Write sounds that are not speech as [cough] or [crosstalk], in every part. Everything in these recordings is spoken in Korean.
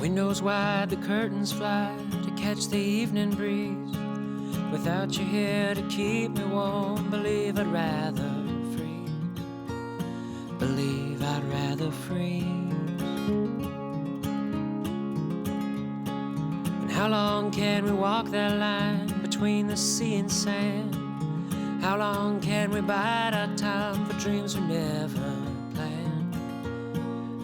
Windows wide, the curtains fly to catch the evening breeze. Without you here to keep me warm, believe I'd rather freeze. Believe I'd rather freeze. And how long can we walk that line between the sea and sand? How long can we bide our time for dreams we never planned?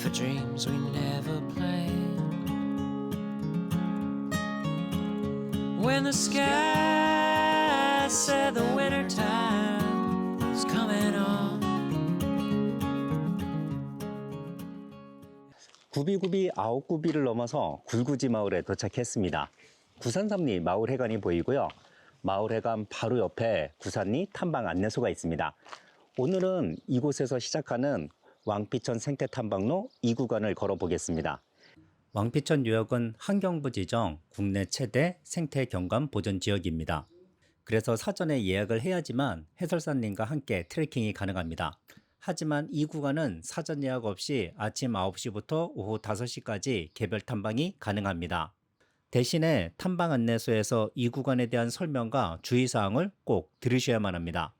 For dreams we never planned. When the sky said the winter time is coming on. 구비구비 아홉구비를 넘어서 굴구지 마을에 도착했습니다. 구산삼리 마을회관이 보이고요. 마을회관 바로 옆에 구산리 탐방 안내소가 있습니다. 오늘은 이곳에서 시작하는 왕피천 생태 탐방로 2구간을 걸어 보겠습니다. 왕피천 유역은 환경부 지정 국내 최대 생태 경관 보존 지역입니다. 그래서 사전에 예약을 해야지만 해설사님과 함께 트레킹이 가능합니다. 하지만 이 구간은 사전 예약 없이 아침 9시부터 오후 5시까지 개별 탐방이 가능합니다. 대신에 탐방 안내소에서 이 구간에 대한 설명과 주의사항을 꼭 들으셔야만 합니다.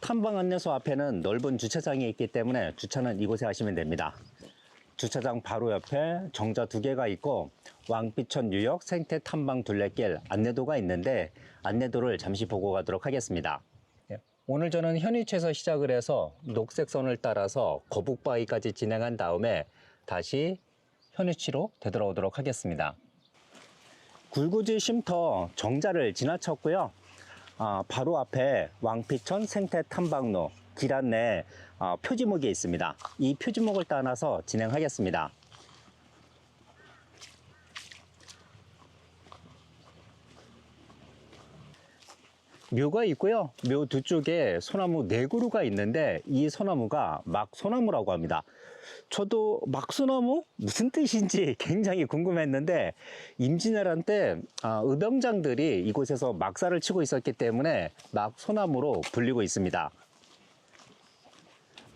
탐방 안내소 앞에는 넓은 주차장이 있기 때문에 주차는 이곳에 하시면 됩니다. 주차장 바로 옆에 정자 두 개가 있고 왕비천 유역 생태 탐방 둘레길 안내도가 있는데 안내도를 잠시 보고 가도록 하겠습니다. 예, 오늘 저는 현위치에서 시작을 해서 녹색선을 따라서 거북바위까지 진행한 다음에 다시 현위치로 되돌아오도록 하겠습니다. 굴구지 쉼터 정자를 지나쳤고요. 아, 바로 앞에 왕피천 생태 탐방로 길 안내 아, 표지목이 있습니다. 이 표지목을 따라서 진행하겠습니다. 묘가 있고요. 묘 두 쪽에 소나무 네 그루가 있는데 이 소나무가 막소나무라고 합니다. 저도 막소나무 무슨 뜻인지 [laughs] 굉장히 궁금했는데 임진왜란 때 아, 의병장들이 이곳에서 막사를 치고 있었기 때문에 막소나무로 불리고 있습니다.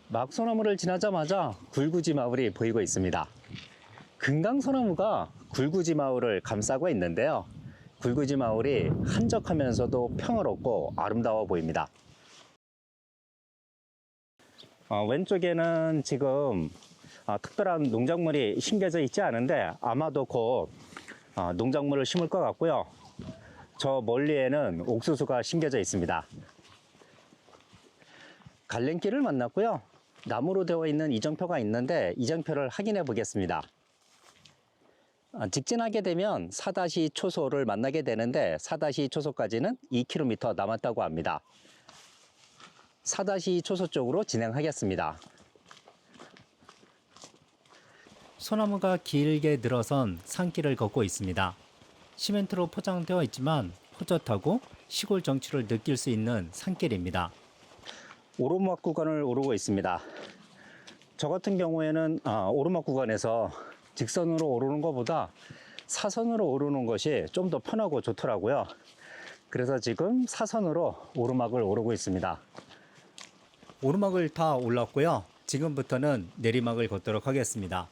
막소나무를 지나자마자 굴구지 마을이 보이고 있습니다. 금강소나무가 굴구지 마을을 감싸고 있는데요. 굴구지 마을이 한적하면서도 평화롭고 아름다워 보입니다. 어, 왼쪽에는 지금 어, 특별한 농작물이 심겨져 있지 않은데 아마도 곧 어, 농작물을 심을 것 같고요. 저 멀리에는 옥수수가 심겨져 있습니다. 갈림길을 만났고요. 나무로 되어 있는 이정표가 있는데 이정표를 확인해 보겠습니다. 아, 직진하게 되면 4다시 초소를 만나게 되는데 4다시 초소까지는 2km 남았다고 합니다. 4다시 초소 쪽으로 진행하겠습니다. 소나무가 길게 늘어선 산길을 걷고 있습니다. 시멘트로 포장되어 있지만 호젓하고 시골 정취를 느낄 수 있는 산길입니다. 오르막 구간을 오르고 있습니다. 저 같은 경우에는 아, 오르막 구간에서 직선으로 오르는 것보다 사선으로 오르는 것이 좀 더 편하고 좋더라고요. 그래서 지금 사선으로 오르막을 오르고 있습니다. 오르막을 다 올랐고요. 지금부터는 내리막을 걷도록 하겠습니다.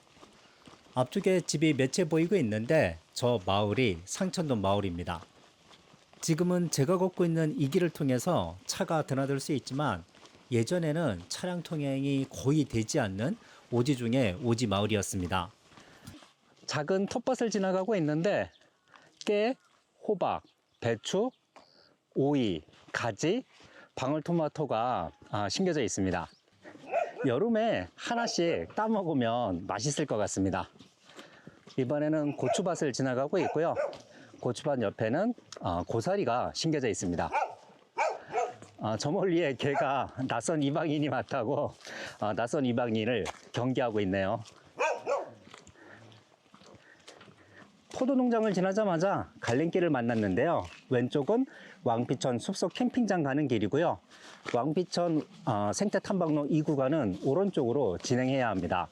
앞쪽에 집이 몇 채 보이고 있는데 저 마을이 상천동 마을입니다. 지금은 제가 걷고 있는 이 길을 통해서 차가 드나들 수 있지만 예전에는 차량 통행이 거의 되지 않는 오지 중에 오지 마을이었습니다. 작은 텃밭을 지나가고 있는데 깨, 호박, 배추, 오이, 가지, 방울토마토가 아, 심겨져 있습니다. 여름에 하나씩 따 먹으면 맛있을 것 같습니다. 이번에는 고추밭을 지나가고 있고요. 고추밭 옆에는 어, 고사리가 심겨져 있습니다. 아, 저 멀리에 개가 [laughs] 낯선 이방인이 맞다고 아, 낯선 이방인을 경계하고 있네요. 포도 농장을 지나자마자 갈림길을 만났는데요. 왼쪽은 왕피천 숲속 캠핑장 가는 길이고요. 왕피천 어, 생태 탐방로 2구간은 오른쪽으로 진행해야 합니다.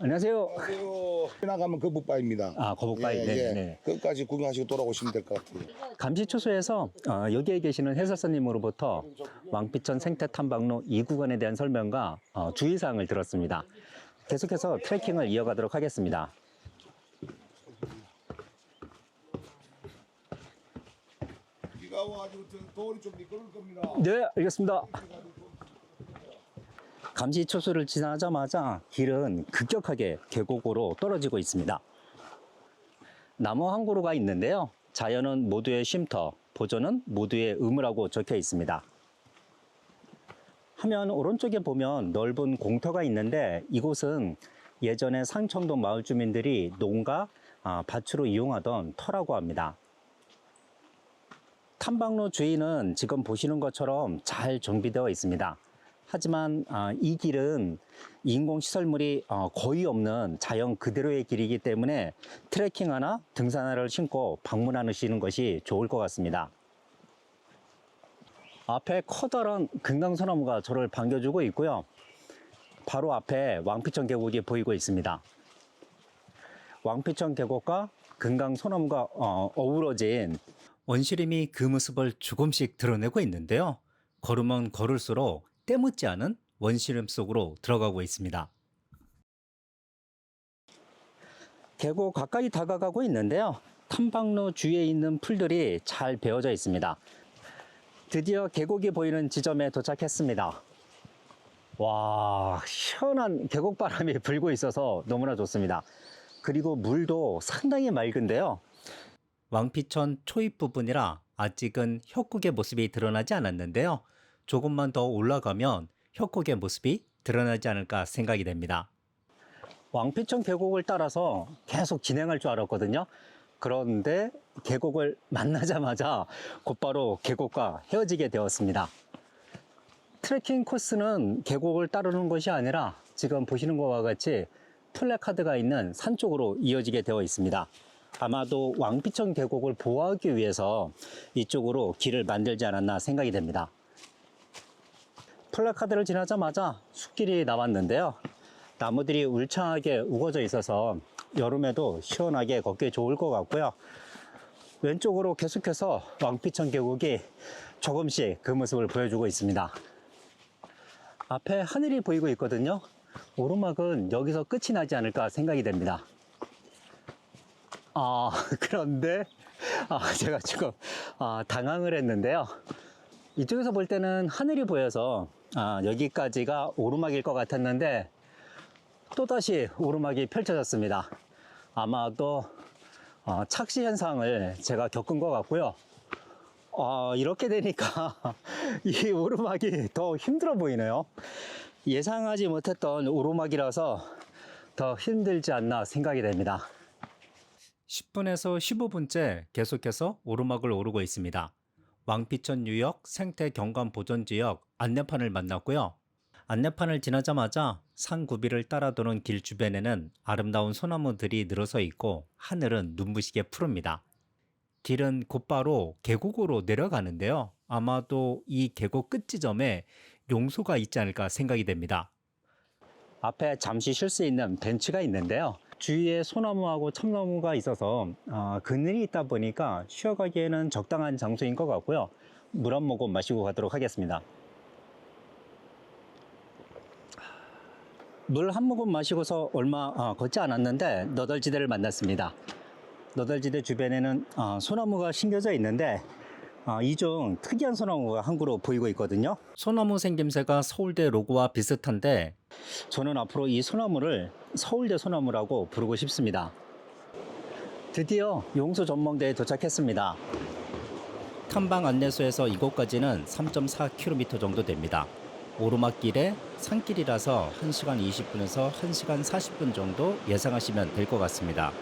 안녕하세요. 안녕하세요. 지나가면 그 거북바입니다. 아, 그 거북바위. 예, 네, 예. 네. 끝까지 구경하시고 돌아오시면 될 것 같아요. 감시초소에서 어, 여기에 계시는 해설사님으로부터 왕피천 생태탐방로 2구간에 대한 설명과 어, 주의사항을 들었습니다. 계속해서 트레킹을 이어가도록 하겠습니다. 비가 와가지고 돌이 좀 미끄러울 겁니다. 네, 알겠습니다. 감시 초소를 지나자마자 길은 급격하게 계곡으로 떨어지고 있습니다. 나무 한 그루가 있는데요. 자연은 모두의 쉼터, 보존은 모두의 의무라고 적혀 있습니다. 화면 오른쪽에 보면 넓은 공터가 있는데 이곳은 예전에 상청동 마을 주민들이 농가, 아, 밭으로 이용하던 터라고 합니다. 탐방로 주위는 지금 보시는 것처럼 잘 정비되어 있습니다. 하지만 아, 이 길은 인공 시설물이 어, 거의 없는 자연 그대로의 길이기 때문에 트레킹 하나 등산화를 신고 방문하시는 것이 좋을 것 같습니다. 앞에 커다란 금강소나무가 저를 반겨주고 있고요. 바로 앞에 왕피천 계곡이 보이고 있습니다. 왕피천 계곡과 금강소나무가 어, 어우러진 원시림이 그 모습을 조금씩 드러내고 있는데요. 걸으면 걸을수록 때묻지 않은 원시림 속으로 들어가고 있습니다. 계곡 가까이 다가가고 있는데요. 탐방로 주위에 있는 풀들이 잘 베어져 있습니다. 드디어 계곡이 보이는 지점에 도착했습니다. 와, 시원한 계곡 바람이 [laughs] 불고 있어서 너무나 좋습니다. 그리고 물도 상당히 맑은데요. 왕피천 초입 부분이라 아직은 협곡의 모습이 드러나지 않았는데요. 조금만 더 올라가면 협곡의 모습이 드러나지 않을까 생각이 됩니다. 왕피천 계곡을 따라서 계속 진행할 줄 알았거든요. 그런데 계곡을 만나자마자 곧바로 계곡과 헤어지게 되었습니다. 트레킹 코스는 계곡을 따르는 것이 아니라 지금 보시는 것과 같이 플래카드가 있는 산 쪽으로 이어지게 되어 있습니다. 아마도 왕피천 계곡을 보호하기 위해서 이쪽으로 길을 만들지 않았나 생각이 됩니다. 플래카드를 지나자마자 숲길이 나왔는데요. 나무들이 울창하게 우거져 있어서 여름에도 시원하게 걷기 좋을 것 같고요. 왼쪽으로 계속해서 왕피천 계곡이 조금씩 그 모습을 보여주고 있습니다. 앞에 하늘이 보이고 있거든요. 오르막은 여기서 끝이 나지 않을까 생각이 됩니다. 아, [laughs] 그런데, 아, 제가 지금, 아, 당황을 했는데요. 이쪽에서 볼 때는 하늘이 보여서, 아, 여기까지가 오르막일 것 같았는데, 또다시 오르막이 펼쳐졌습니다. 아마도, 어, 착시 현상을 제가 겪은 것 같고요. 아, 이렇게 되니까 [laughs] 이 오르막이 더 힘들어 보이네요. 예상하지 못했던 오르막이라서 더 힘들지 않나 생각이 됩니다. 10분에서 15분째 계속해서 오르막을 오르고 있습니다. 왕피천 유역 생태 경관 보존 지역 안내판을 만났고요. 안내판을 지나자마자 산 구비를 따라 도는 길 주변에는 아름다운 소나무들이 늘어서 있고 하늘은 눈부시게 푸릅니다. 길은 곧바로 계곡으로 내려가는데요. 아마도 이 계곡 끝 지점에 용소가 있지 않을까 생각이 됩니다. 앞에 잠시 쉴 수 있는 벤치가 있는데요. 주위에 소나무하고 참나무가 있어서 어, 그늘이 있다 보니까 쉬어가기에는 적당한 장소인 것 같고요. 물 한 모금 마시고 가도록 하겠습니다. 물 한 모금 마시고서 얼마 어, 걷지 않았는데 너덜지대를 만났습니다. 너덜지대 주변에는 어, 소나무가 심겨져 있는데 어, 이중 특이한 소나무가 한 그루 보이고 있거든요. 소나무 생김새가 서울대 로고와 비슷한데 저는 앞으로 이 소나무를 서울대 소나무라고 부르고 싶습니다. 드디어 용소 전망대에 도착했습니다. 탐방 안내소에서 이곳까지는 3.4km 정도 됩니다. 오르막길에 산길이라서 1시간 20분에서 1시간 40분 정도 예상하시면 될 것 같습니다.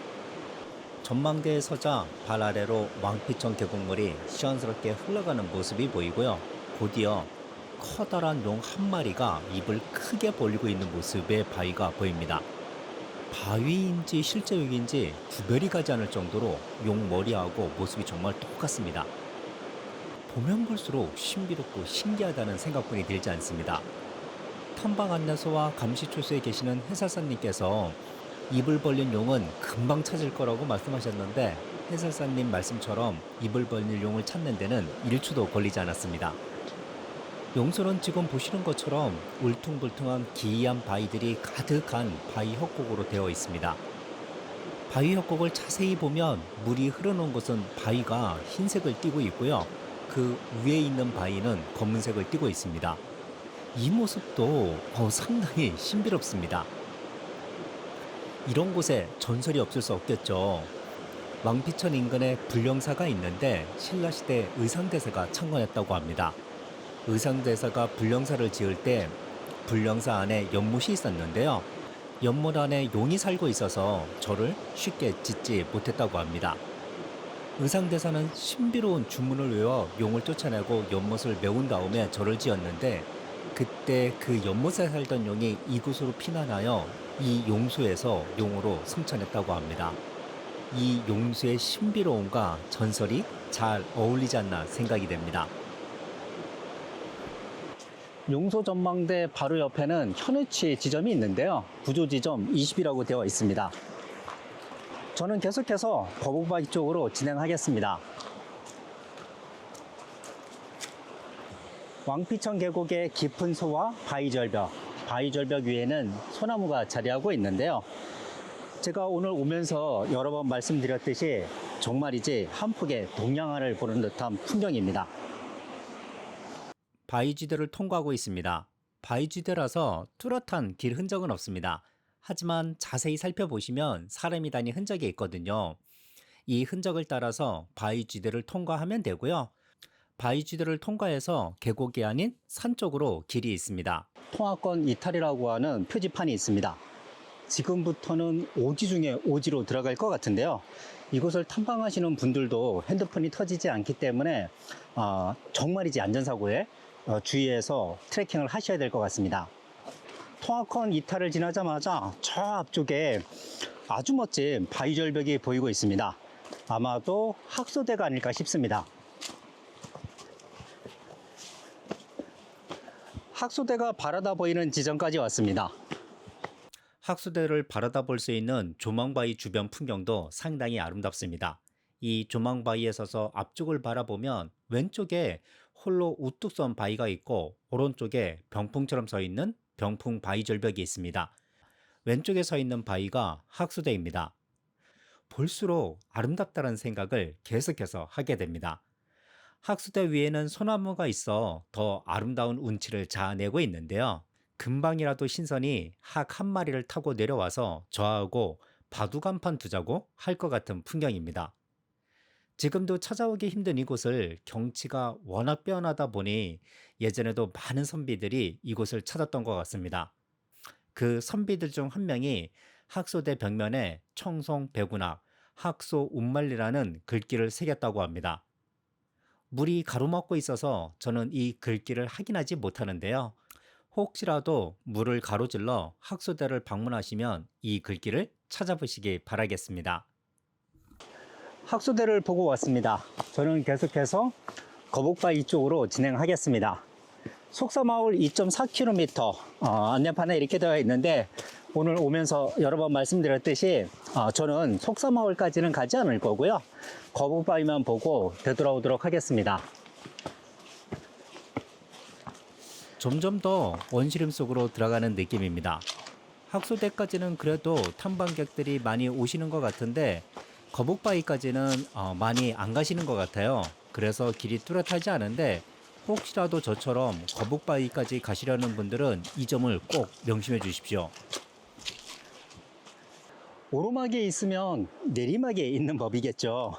전망대에 서자 발 아래로 왕피천 계곡물이 시원스럽게 흘러가는 모습이 보이고요. 곧이어 커다란 용 한 마리가 입을 크게 벌리고 있는 모습의 바위가 보입니다. 바위인지 실제 용인지 구별이 가지 않을 정도로 용 머리하고 모습이 정말 똑같습니다. 보면 볼수록 신비롭고 신기하다는 생각뿐이 들지 않습니다. 탐방 안내소와 감시초소에 계시는 해설사님께서 입을 벌린 용은 금방 찾을 거라고 말씀하셨는데 해설사님 말씀처럼 입을 벌릴 용을 찾는 데는 1초도 걸리지 않았습니다. 용소는 지금 보시는 것처럼 울퉁불퉁한 기이한 바위들이 가득한 바위 협곡으로 되어 있습니다. 바위 협곡을 자세히 보면 물이 흐르는 곳은 바위가 흰색을 띠고 있고요. 그 위에 있는 바위는 검은색을 띠고 있습니다. 이 모습도 어, 상당히 신비롭습니다. 이런 곳에 전설이 없을 수 없겠죠. 왕피천 인근에 불령사가 있는데 신라시대 의상대사가 창건했다고 합니다. 의상대사가 불령사를 지을 때 불령사 안에 연못이 있었는데요. 연못 안에 용이 살고 있어서 절을 쉽게 짓지 못했다고 합니다. 의상대사는 신비로운 주문을 외워 용을 쫓아내고 연못을 메운 다음에 절을 지었는데 그때 그 연못에 살던 용이 이곳으로 피난하여 이 용소에서 용으로 승천했다고 합니다. 이 용수의 신비로움과 전설이 잘 어울리지 않나 생각이 됩니다. 용소 전망대 바로 옆에는 현우치 지점이 있는데요. 구조 지점 20이라고 되어 있습니다. 저는 계속해서 거북바위 쪽으로 진행하겠습니다. 왕피천 계곡의 깊은 소와 바위 절벽, 바위 절벽 위에는 소나무가 자리하고 있는데요. 제가 오늘 오면서 여러 번 말씀드렸듯이 정말이지 한 폭의 동양화를 보는 듯한 풍경입니다. 바위지대를 통과하고 있습니다. 바위지대라서 뚜렷한 길 흔적은 없습니다. 하지만 자세히 살펴보시면 사람이 다닌 흔적이 있거든요. 이 흔적을 따라서 바위지대를 통과하면 되고요. 바위지대를 통과해서 계곡이 아닌 산 쪽으로 길이 있습니다. 통화권 이탈이라고 하는 표지판이 있습니다. 지금부터는 오지 중에 오지로 들어갈 것 같은데요. 이곳을 탐방하시는 분들도 핸드폰이 터지지 않기 때문에 어, 정말이지 안전사고에 어, 주의해서 트레킹을 하셔야 될 것 같습니다. 통화권 이탈을 지나자마자 저 앞쪽에 아주 멋진 바위절벽이 보이고 있습니다. 아마도 학소대가 아닐까 싶습니다. 학소대가 바라다 보이는 지점까지 왔습니다. 학수대를 바라다 볼 수 있는 조망바위 주변 풍경도 상당히 아름답습니다. 이 조망바위에 서서 앞쪽을 바라보면 왼쪽에 홀로 우뚝 선 바위가 있고 오른쪽에 병풍처럼 서 있는 병풍 바위 절벽이 있습니다. 왼쪽에 서 있는 바위가 학수대입니다. 볼수록 아름답다는 생각을 계속해서 하게 됩니다. 학수대 위에는 소나무가 있어 더 아름다운 운치를 자아내고 있는데요. 금방이라도 신선이 학 한 마리를 타고 내려와서 저하고 바둑 한판 두자고 할 것 같은 풍경입니다. 지금도 찾아오기 힘든 이곳을 경치가 워낙 빼어나다 보니 예전에도 많은 선비들이 이곳을 찾았던 것 같습니다. 그 선비들 중 한 명이 학소대 벽면에 청송 배구낙 학소 운말리라는 글귀를 새겼다고 합니다. 물이 가로막고 있어서 저는 이 글귀를 확인하지 못하는데요. 혹시라도 물을 가로질러 학소대를 방문하시면 이 글귀를 찾아보시기 바라겠습니다. 학소대를 보고 왔습니다. 저는 계속해서 거북바위 쪽으로 진행하겠습니다. 속사마을 2.4km 어, 안내판에 이렇게 되어 있는데 오늘 오면서 여러 번 말씀드렸듯이 어, 저는 속사마을까지는 가지 않을 거고요. 거북바위만 보고 되돌아오도록 하겠습니다. 점점 더 원시림 속으로 들어가는 느낌입니다. 학소대까지는 그래도 탐방객들이 많이 오시는 것 같은데 거북바위까지는 어, 많이 안 가시는 것 같아요. 그래서 길이 뚜렷하지 않은데 혹시라도 저처럼 거북바위까지 가시려는 분들은 이 점을 꼭 명심해 주십시오. 오르막에 있으면 내리막에 있는 법이겠죠.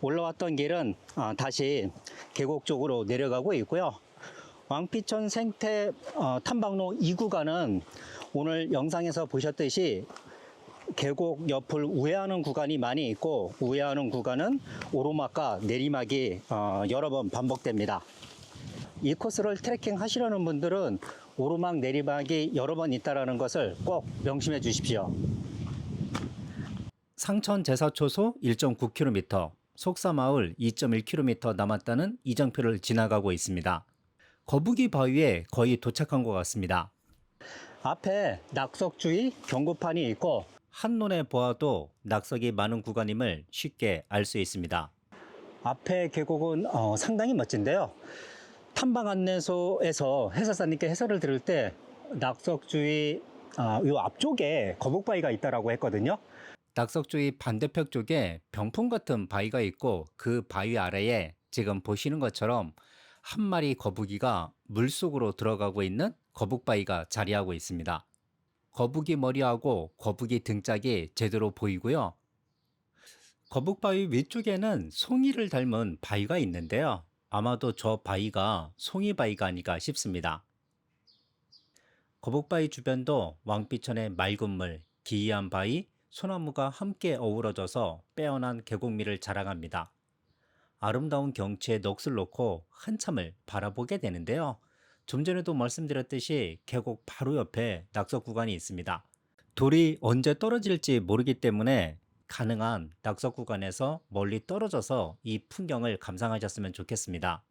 올라왔던 길은 어, 다시 계곡 쪽으로 내려가고 있고요. 왕피천 생태 어, 탐방로 2구간은 오늘 영상에서 보셨듯이 계곡 옆을 우회하는 구간이 많이 있고 우회하는 구간은 오르막과 내리막이 어, 여러 번 반복됩니다. 이 코스를 트레킹 하시려는 분들은 오르막 내리막이 여러 번 있다는 것을 꼭 명심해 주십시오. 상천 제사초소 1.9km, 속사마을 2.1km 남았다는 이정표를 지나가고 있습니다. 거북이 바위에 거의 도착한 것 같습니다. 앞에 낙석주의 경고판이 있고 한눈에 보아도 낙석이 많은 구간임을 쉽게 알 수 있습니다. 앞에 계곡은 어, 상당히 멋진데요. 탐방 안내소에서 해설사님께 해설을 들을 때 낙석주의 어, 요 앞쪽에 거북바위가 있다라고 했거든요. 낙석주의 반대편 쪽에 병풍 같은 바위가 있고 그 바위 아래에 지금 보시는 것처럼 한 마리 거북이가 물속으로 들어가고 있는 거북바위가 자리하고 있습니다. 거북이 머리하고 거북이 등짝이 제대로 보이고요. 거북바위 위쪽에는 송이를 닮은 바위가 있는데요. 아마도 저 바위가 송이바위가 아닐까 싶습니다. 거북바위 주변도 왕비천의 맑은 물, 기이한 바위, 소나무가 함께 어우러져서 빼어난 계곡미를 자랑합니다. 아름다운 경치에 넋을 놓고 한참을 바라보게 되는데요. 좀 전에도 말씀드렸듯이 계곡 바로 옆에 낙석 구간이 있습니다. 돌이 언제 떨어질지 모르기 때문에 가능한 낙석 구간에서 멀리 떨어져서 이 풍경을 감상하셨으면 좋겠습니다.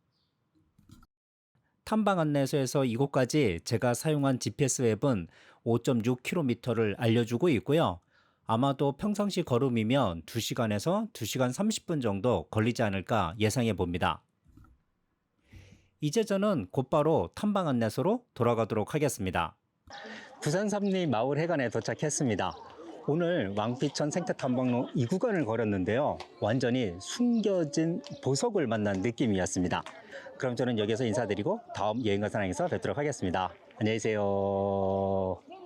탐방 안내소에서 이곳까지 제가 사용한 GPS 앱은 5.6km를 알려주고 있고요. 아마도 평상시 걸음이면 2시간에서 2시간 30분 정도 걸리지 않을까 예상해 봅니다. 이제 저는 곧바로 탐방 안내소로 돌아가도록 하겠습니다. 부산 삼리 마을 해관에 도착했습니다. 오늘 왕피천 생태 탐방로 이 구간을 걸었는데요. 완전히 숨겨진 보석을 만난 느낌이었습니다. 그럼 저는 여기서 인사드리고 다음 여행가 사랑에서 뵙도록 하겠습니다. 안녕히 계세요.